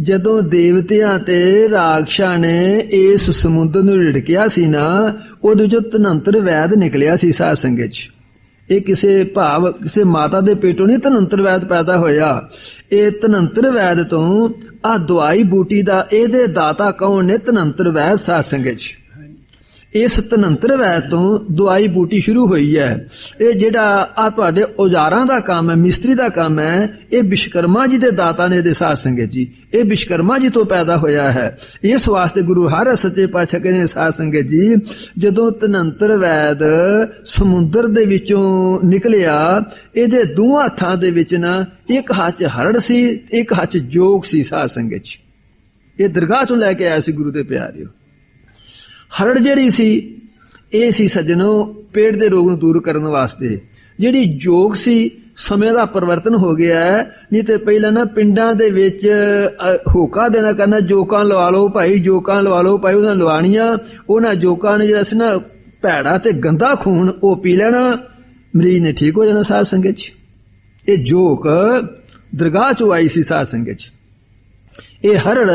ਜਦੋਂ ਦੇਵਤਿਆਂ ਤੇ ਰਾਖਸ਼ਾਂ ਨੇ ਇਸ ਸਮੁੰਦਰ ਨੂੰ ਢੜਕਿਆ ਸੀ ਨਾ, ਉਹਦੇ ਵਿੱਚੋਂ ਤਨੰਤਰ ਵੈਦ ਨਿਕਲਿਆ ਸੀ ਸਾਧ ਸੰਗਤ ਚ। ਇਹ ਕਿਸੇ ਭਾਵ, ਕਿਸੇ ਮਾਤਾ ਦੇ ਪੇਟੋਂ ਨਹੀਂ ਤਨੰਤਰ ਵੈਦ ਪੈਦਾ ਹੋਇਆ। ਇਹ ਤਨੰਤਰ ਵੈਦ ਤੋਂ ਆ ਦਵਾਈ ਬੂਟੀ ਦਾ ਇਹਦੇ ਦਾਤਾ ਕੌਣ ਨੇ? ਤਨੰਤਰ ਵੈਦ ਸਾਧ ਸੰਗਤ ਚ। ਇਸ ਤਨੰਤਰ ਵੈਦ ਤੋਂ ਦਵਾਈ ਬੂਟੀ ਸ਼ੁਰੂ ਹੋਈ ਹੈ। ਇਹ ਜਿਹੜਾ ਆ ਤੁਹਾਡੇ ਔਜ਼ਾਰਾਂ ਦਾ ਕੰਮ ਹੈ, ਮਿਸਤਰੀ ਦਾ ਕੰਮ ਹੈ, ਇਹ ਵਿਸ਼ਕਰਮਾ ਜੀ ਦੇ ਦਾਤਾ ਨੇ ਦੇ ਸਾਧ ਸੰਗਤ ਜੀ। ਇਹ ਵਿਸ਼ਕਰਮਾ ਜੀ ਤੋਂ ਪੈਦਾ ਹੋਇਆ ਹੈ। ਇਸ ਵਾਸਤੇ ਗੁਰੂ ਹਰ ਸੱਚੇ ਪਾਤਸ਼ਾਹ ਕਹਿੰਦੇ ਨੇ ਸਾਧ ਸੰਗਤ ਜੀ, ਜਦੋਂ ਤਨੰਤਰ ਵੈਦ ਸਮੁੰਦਰ ਦੇ ਵਿੱਚੋਂ ਨਿਕਲਿਆ, ਇਹਦੇ ਦੋਹਾਂ ਹੱਥਾਂ ਦੇ ਵਿੱਚ ਨਾ ਇੱਕ ਹੱਥ ਹਰੜ ਸੀ, ਇੱਕ ਹੱਥ ਜੋਗ ਸੀ ਸਾਧ ਸੰਗਤ ਜੀ। ਇਹ ਦਰਗਾਹ ਤੋਂ ਲੈ ਕੇ ਆਇਆ ਸੀ ਗੁਰੂ ਦੇ ਪਿਆਰਿਓ। ਹਰੜ ਜਿਹੜੀ ਸੀ, ਇਹ ਸੀ ਸੱਜਣੋ ਪੇਟ ਦੇ ਰੋਗ ਨੂੰ ਦੂਰ ਕਰਨ ਵਾਸਤੇ। ਜਿਹੜੀ ਜੋਗ ਸੀ, ਸਮੇਂ ਦਾ ਪਰਿਵਰਤਨ ਹੋ ਗਿਆ ਹੈ, ਨਹੀਂ ਤੇ ਪਹਿਲਾਂ ਨਾ ਪਿੰਡਾਂ ਦੇ ਵਿੱਚ ਹੋਕਾ ਦੇਣਾ ਕਰਨਾ, ਜੋਕਾਂ ਲਵਾ ਲਓ ਭਾਈ, ਜੋਕਾਂ ਲਵਾ ਲਓ ਭਾਈ, ਉਹਨਾਂ ਲਵਾਣੀਆਂ ਉਹਨਾਂ ਜੋਕਾਂ ਨੇ ਜਿਹੜਾ ਸੀ ਨਾ ਭੈੜਾ ਤੇ ਗੰਦਾ ਖੂਨ, ਉਹ ਪੀ ਲੈਣਾ, ਮਰੀਜ਼ ਨੇ ਠੀਕ ਹੋ ਜਾਣਾ ਸਾਧ ਸੰਗਤ ਚ। ਇਹ ਜੋਕ ਦਰਗਾਹ ਚੋਂ ਆਈ ਸੀ ਸਾਧ ਸੰਗਤ ਚ। ਇਹ ਹਰੜ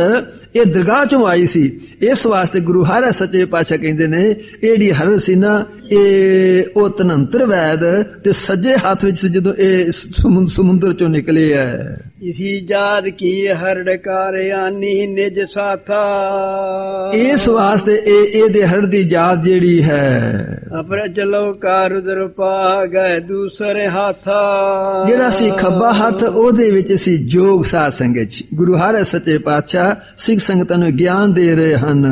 ਇਹ ਦਰਗਾਹ ਚੋਂ ਆਈ ਸੀ। ਇਸ ਵਾਸਤੇ ਗੁਰੂ ਹਰਿ ਸੱਚੇ ਪਾਤਸ਼ਾਹ ਕਹਿੰਦੇ ਨੇ ਇਹ ਜਿਹੜੀ ਹਰੜ ਸੀ ਨਾ ਇਹ ਉਹ ਤਨੰਤਰ ਵੈਦ ਤੇ ਸੱਜੇ ਹੱਥ ਵਿੱਚ ਜਦੋਂ ਇਹ ਸਮੁੰ- ਸਮੁੰਦਰ ਚੋਂ ਨਿਕਲੇ ਹੈ ਇਸੀ ਜਾਤ ਕੀ ਹਰੜਕਾਰ ਆਨੀ ਨਿਜ ਸਾਥਾ। ਇਸ ਵਾਸਤੇ ਇਹ ਇਹਦੇ ਹਰੜ ਦੀ ਜਾਤ ਜਿਹੜੀ ਹੈ। ਅਪਰ ਚਲੋ ਕਾਰ ਉਦਰ ਪਾ ਗਏ ਦੂਸਰੇ ਹਾਥਾ। ਜਿਹੜਾ ਸੀ ਖੱਬਾ ਹੱਥ ਉਹਦੇ ਵਿੱਚ ਸੀ ਜੋਗ ਸਾਧ ਸੰਗਤ ਗੁਰੂ ਹਰਿ ਸੱਚੇ ਪਾਤਸ਼ਾਹ ਸਿੱਖ ਸੰਗਤਾਂ ਨੂੰ ਗਿਆਨ ਦੇ ਰਹੇ ਹਨ।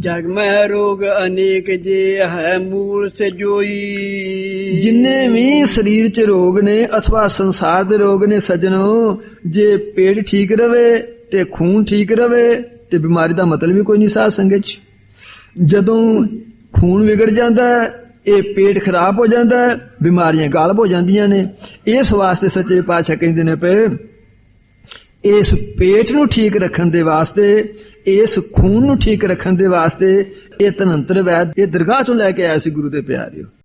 ਜਗ ਮਹਿ ਰੋਗ ਅਨੇਕ ਜੇ ਹੈ ਮੂਲ ਸੇ ਜੋਈ। ਜਿੰਨੇ ਵੀ ਸਰੀਰ 'ਚ ਰੋਗ ਨੇ ਅਥਵਾ ਸੰਸਾਰ ਦੇ ਰੋਗ ਨੇ ਸੱਜਣੋ ਜੇ ਪੇਟ ਠੀਕ ਰਵੇ ਤੇ ਖੂਨ ਠੀਕ ਰਵੇ ਤੇ ਬਿਮਾਰੀ ਦਾ ਮਤਲਬ ਵੀ ਕੋਈ ਨਹੀਂ ਸਾਧ ਸੰਗਤ 'ਚ। ਜਦੋਂ ਖੂਨ ਵਿਗੜ ਜਾਂਦਾ ਹੈ ਇਹ ਪੇਟ ਖਰਾਬ ਹੋ ਜਾਂਦਾ ਹੈ ਬਿਮਾਰੀਆਂ ਗਾਲਬ ਹੋ ਜਾਂਦੀਆਂ ਨੇ। ਇਸ ਵਾਸਤੇ ਸੱਚੇ ਪਾਤਸ਼ਾਹ ਕਹਿੰਦੇ ਨੇ ਪਏ ਇਸ ਪੇਟ ਨੂੰ ਠੀਕ ਰੱਖਣ ਦੇ ਵਾਸਤੇ, ਇਸ ਖੂਨ ਨੂੰ ਠੀਕ ਰੱਖਣ ਦੇ ਵਾਸਤੇ ਇਹ ਤਨੰਤਰ ਵੈਦ ਇਹ ਦਰਗਾਹ ਚੋਂ ਲੈ ਕੇ ਆਇਆ ਸੀ ਗੁਰੂ ਦੇ ਪਿਆਰਿਓ।